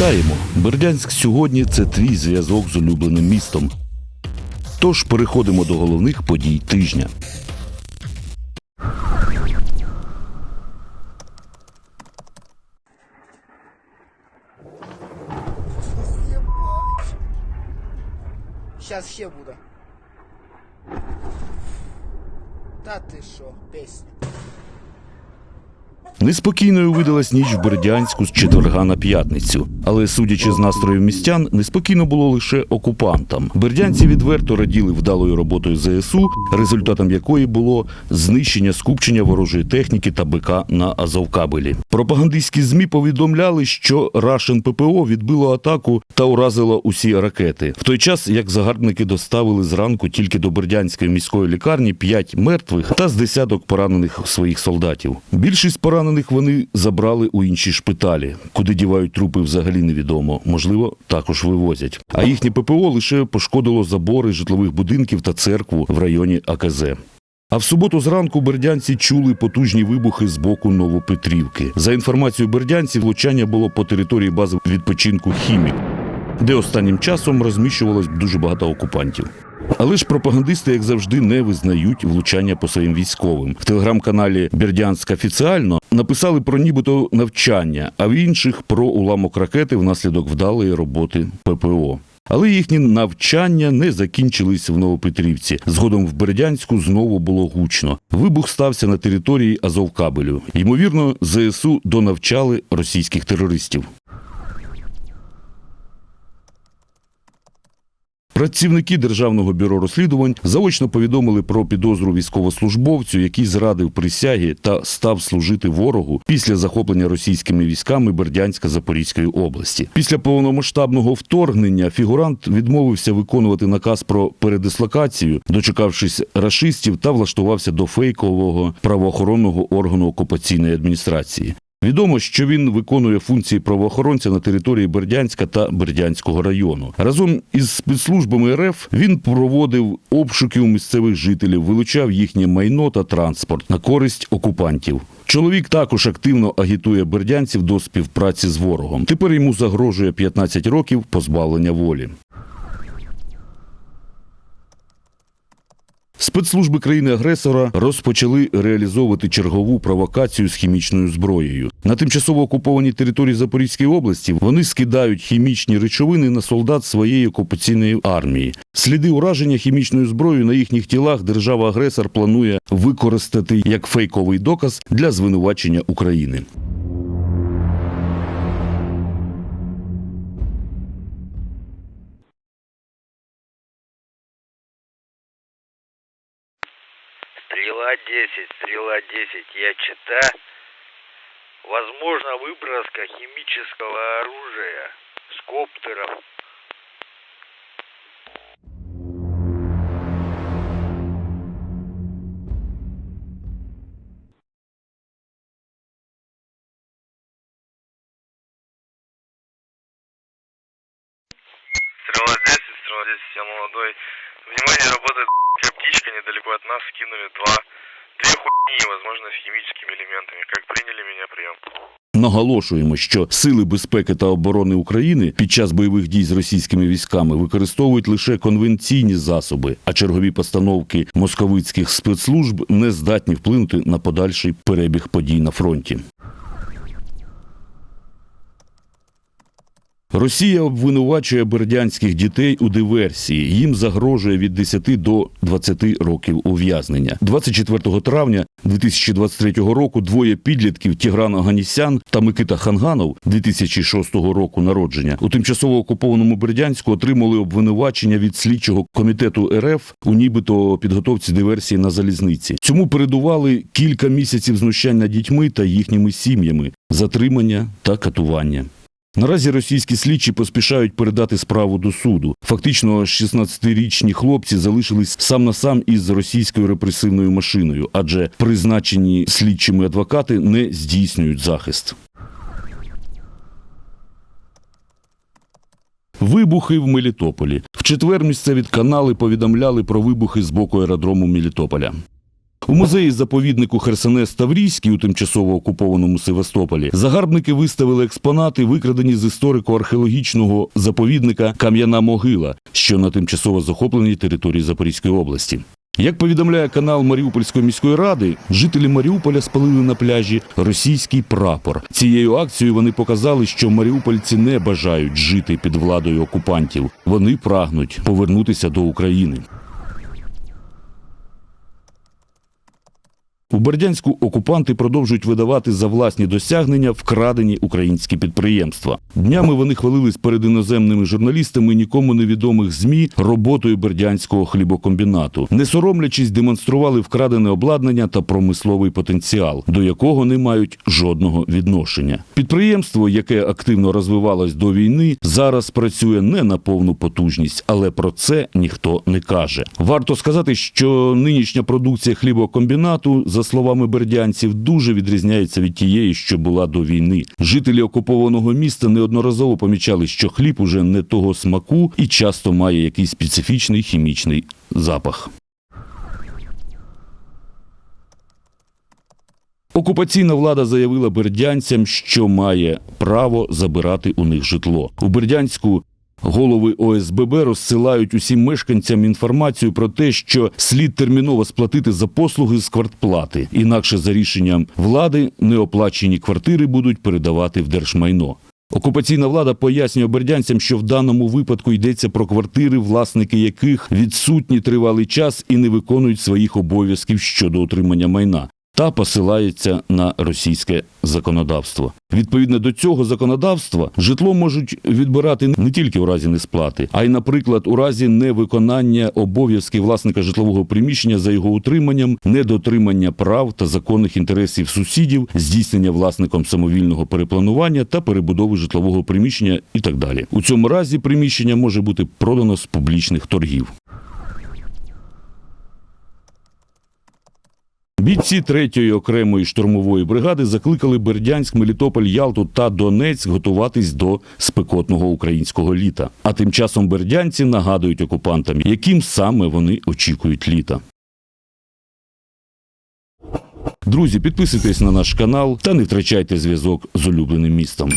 Вітаємо! Бердянськ сьогодні це твій зв'язок з улюбленим містом. Тож переходимо до головних подій тижня. Сейчас ще буде. Та ти що, пісня. Неспокійною видалась ніч в Бердянську з четверга на п'ятницю. Але судячи з настроїв містян, неспокійно було лише окупантам. Бердянці відверто раділи вдалою роботою ЗСУ, результатом якої було знищення скупчення ворожої техніки та БК на Азовкабелі. Пропагандистські змі повідомляли, що Рашен ППО відбило атаку та уразило усі ракети. В той час як загарбники доставили зранку тільки до Бердянської міської лікарні п'ять мертвих та з десяток поранених своїх солдатів. Більшість поранених вони забрали у інші шпиталі, куди дівають трупи взагалі невідомо. Можливо, також вивозять. А їхнє ППО лише пошкодило забори житлових будинків та церкву в районі АКЗ. А в суботу зранку бердянці чули потужні вибухи з боку Новопетрівки. За інформацією бердянців, влучання було по території бази відпочинку Хімік, де останнім часом розміщувалось дуже багато окупантів. Але ж пропагандисти, як завжди, не визнають влучання по своїм військовим. В телеграм-каналі Бердянськ офіціально написали про нібито навчання, а в інших про уламок ракети внаслідок вдалої роботи ППО. Але їхні навчання не закінчились в Новопетрівці. Згодом в Бердянську знову було гучно. Вибух стався на території Азовкабелю. Ймовірно, ЗСУ донавчали російських терористів. Працівники Державного бюро розслідувань заочно повідомили про підозру військовослужбовцю, який зрадив присяги та став служити ворогу після захоплення російськими військами Бердянська Запорізької області. Після повномасштабного вторгнення фігурант відмовився виконувати наказ про передислокацію, дочекавшись рашистів, та влаштувався до фейкового правоохоронного органу окупаційної адміністрації. Відомо, що він виконує функції правоохоронця на території Бердянська та Бердянського району. Разом із спецслужбами РФ він проводив обшуки у місцевих жителів, вилучав їхнє майно та транспорт на користь окупантів. Чоловік також активно агітує бердянців до співпраці з ворогом. Тепер йому загрожує 15 років позбавлення волі. Спецслужби країни-агресора розпочали реалізовувати чергову провокацію з хімічною зброєю. На тимчасово окупованій території Запорізької області вони скидають хімічні речовини на солдат своєї окупаційної армії. Сліди ураження хімічною зброєю на їхніх тілах держава-агресор планує використати як фейковий доказ для звинувачення України. Стрела 10, стрела 10, я чита. Возможно выброска химического оружия с коптеров. Стрела 10, стрела 10, я молодой. Внимание, работает птичка недалеко от нас, скинули два. Две хуйни, возможно, с химическими элементами. Как приняли меня прием? Наголошуємо, що сили безпеки та оборони України під час бойових дій з російськими військами використовують лише конвенційні засоби, а чергові постановки московицьких спецслужб не здатні вплинути на подальший перебіг подій на фронті. Росія обвинувачує бердянських дітей у диверсії. Їм загрожує від 10 до 20 років ув'язнення. 24 травня 2023 року двоє підлітків Тігран Аганісян та Микита Ханганов 2006 року народження у тимчасово окупованому Бердянську отримали обвинувачення від слідчого комітету РФ у нібито підготовці диверсії на залізниці. Цьому передували кілька місяців знущань над дітьми та їхніми сім'ями, затримання та катування. Наразі російські слідчі поспішають передати справу до суду. Фактично, 16-річні хлопці залишились сам на сам із російською репресивною машиною, адже призначені слідчими адвокати не здійснюють захист. Вибухи в Мелітополі. В четвер місцеві канали повідомляли про вибухи з боку аеродрому Мелітополя. У музеї заповіднику Херсонес Таврійський у тимчасово окупованому Севастополі загарбники виставили експонати, викрадені з історико-археологічного заповідника Кам'яна могила, що на тимчасово захопленій території Запорізької області. Як повідомляє канал Маріупольської міської ради, жителі Маріуполя спалили на пляжі російський прапор. Цією акцією вони показали, що маріупольці не бажають жити під владою окупантів. Вони прагнуть повернутися до України. Бердянську окупанти продовжують видавати за власні досягнення вкрадені українські підприємства. Днями вони хвалились перед іноземними журналістами нікому невідомих змі роботою бердянського хлібокомбінату. Не соромлячись, демонстрували вкрадене обладнання та промисловий потенціал, до якого не мають жодного відношення. Підприємство, яке активно розвивалось до війни, зараз працює не на повну потужність, але про це ніхто не каже. Варто сказати, що нинішня продукція хлібокомбінату, за словами бердянців, дуже відрізняється від тієї, що була до війни. Жителі окупованого міста неодноразово помічали, що хліб уже не того смаку і часто має якийсь специфічний хімічний запах. Окупаційна влада заявила бердянцям, що має право забирати у них житло. У Бердянську голови ОСББ розсилають усім мешканцям інформацію про те, що слід терміново сплатити за послуги з квартплати. Інакше за рішенням влади неоплачені квартири будуть передавати в держмайно. Окупаційна влада пояснює бердянцям, що в даному випадку йдеться про квартири, власники яких відсутні тривалий час і не виконують своїх обов'язків щодо отримання майна. Та посилається на російське законодавство. Відповідно до цього законодавства, житло можуть відбирати не тільки у разі несплати, а й, наприклад, у разі невиконання обов'язків власника житлового приміщення за його утриманням, недотримання прав та законних інтересів сусідів, здійснення власником самовільного перепланування та перебудови житлового приміщення і так далі. У цьому разі приміщення може бути продано з публічних торгів. Бійці третьої окремої штурмової бригади закликали Бердянськ, Мелітополь, Ялту та Донецьк готуватись до спекотного українського літа. А тим часом бердянці нагадують окупантам, яким саме вони очікують літа. Друзі, підписуйтесь на наш канал та не втрачайте зв'язок з улюбленим містом.